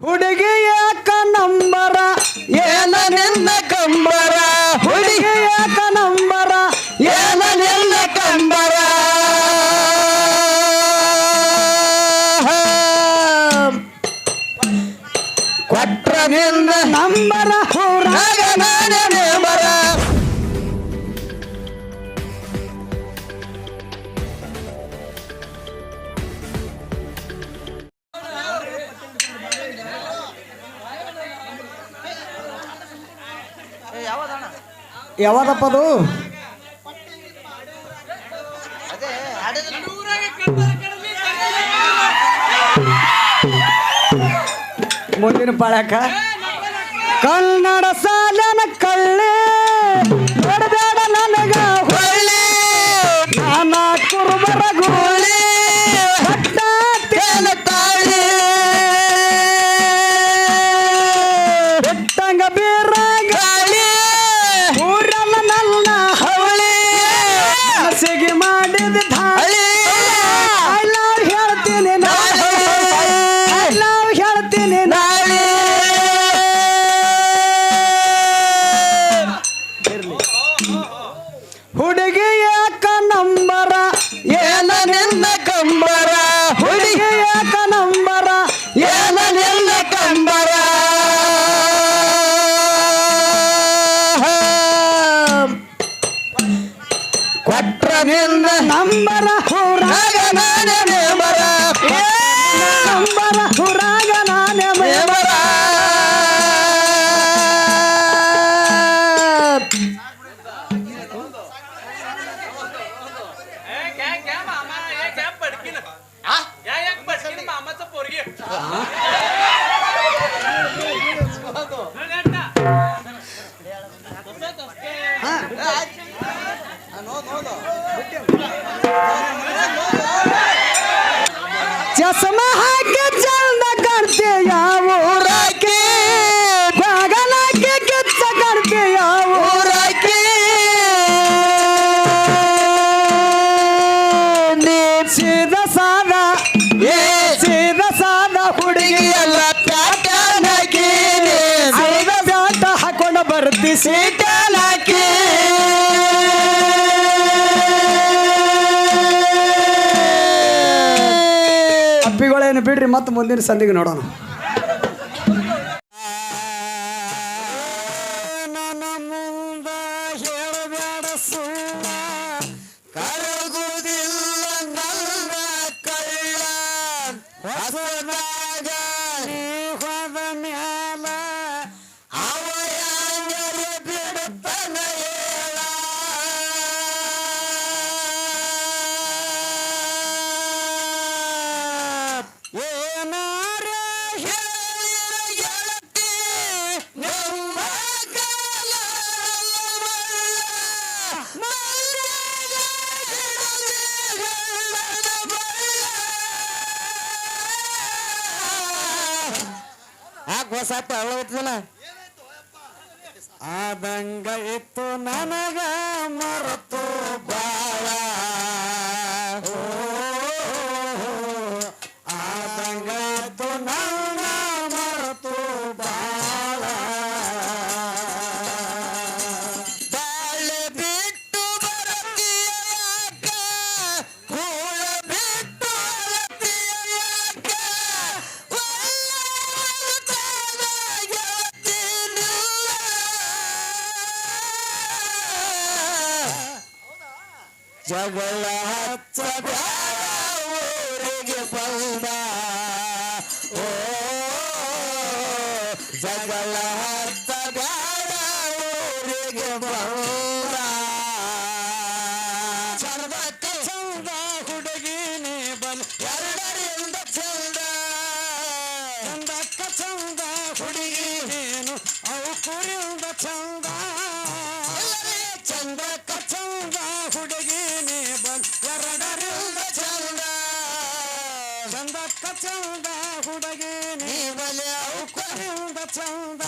ಹುಡುಗಿ ಯಾಕ ನಂಬರ ಏನ ನಿನ್ನ ಕಂಬರ? ಹುಡುಗಿ ಯಾಕ ಏನ ನಿನ್ನ ಕಂಬರ? ಕೊಟ್ರ ನಿನ್ನ ನಂಬರ ಯಾವ್ದಪ್ಪ ಅದು? ಮುಂದಿನ ಪಾಳ್ಯಾಕ. ಕನ್ನಡ ಸಾಲನ ಕಳ್ಳಿ ನೋಡಬೇಡ ನನಗ ಹೊಳ್ಳಿ. ನಾನಾ ಕುರುಬರ ಗೋಳಿ. ಹುಡುಗಿ ಯಾಕ ನಂಬರ ಏನ ನಿನ್ನ ಕಂಬರ? ಹುಡುಗಿ ಯಾಕ ನಂಬರ ಏನ ನಿನ್ನ ಕಂಬರ? ಕೊಟ್ಟ ನಿನ್ನ ನಂಬರ ಚಸ್ಮ ಹಾಕಿ ಚಂದ ಕಾಣ್ತೀಯ ಯಾವ ಊರಾಕಿ ಬಾಗಲಾಕಿ ಕಿಚ್ಚ ಕಾಣ್ತೀಯ ಯಾವ ಊರಾಕಿ ನೀ ಸೀದ ಸಾದ ಏ ಸೀದ ಸಾದ ಹುಡುಗಿ ಎಲ್ಲ ಪ್ಯಾಟನಾಕಿ ಐದ ಬ್ಯಾಟ ಹಾಕೊಂಡು ಬರ್ತಿ ಸೀಟನಾಕಿ ಅಪ್ಪಿಗಳೇನು ಬಿಡ್ರಿ ಮತ್ತೆ ಮುಂದಿನ ಸಂದಿಗೆ ನೋಡೋಣ. ನನ್ನ ಮುಂದ ಹೇಳಬೇಡ ಸುಳ್ಳ. ಯಾಕೆ ಹೊಸ ಆ ದಂಗ ಇತ್ತು ನನಗ ಮರೆತು ಜಗಳ ಹಚ್ಚ ಊರಿಗೆ ಬಂದ ಓ ಜಗಳ ಹಚ್ಚ ಊರಿಗೆ ಬಂದ ಚಂದಕ್ಕ ಚಂದ ಹುಡುಗಿನಿ ಬಲ್ ಎರಡರಿಂದ ಚಂದ ಚಂದಕ್ಕ ಚಂದ ಹುಡುಗಿನೇನು ಅವು ಕುರಿಯಿಂದ ಚಂದ ಚಂದಕ್ಕ ಚಂದಕ್ಕ ಚಂದ ಹುಡುಗಿ ನೀ ಬಲೆ ಚಂದ.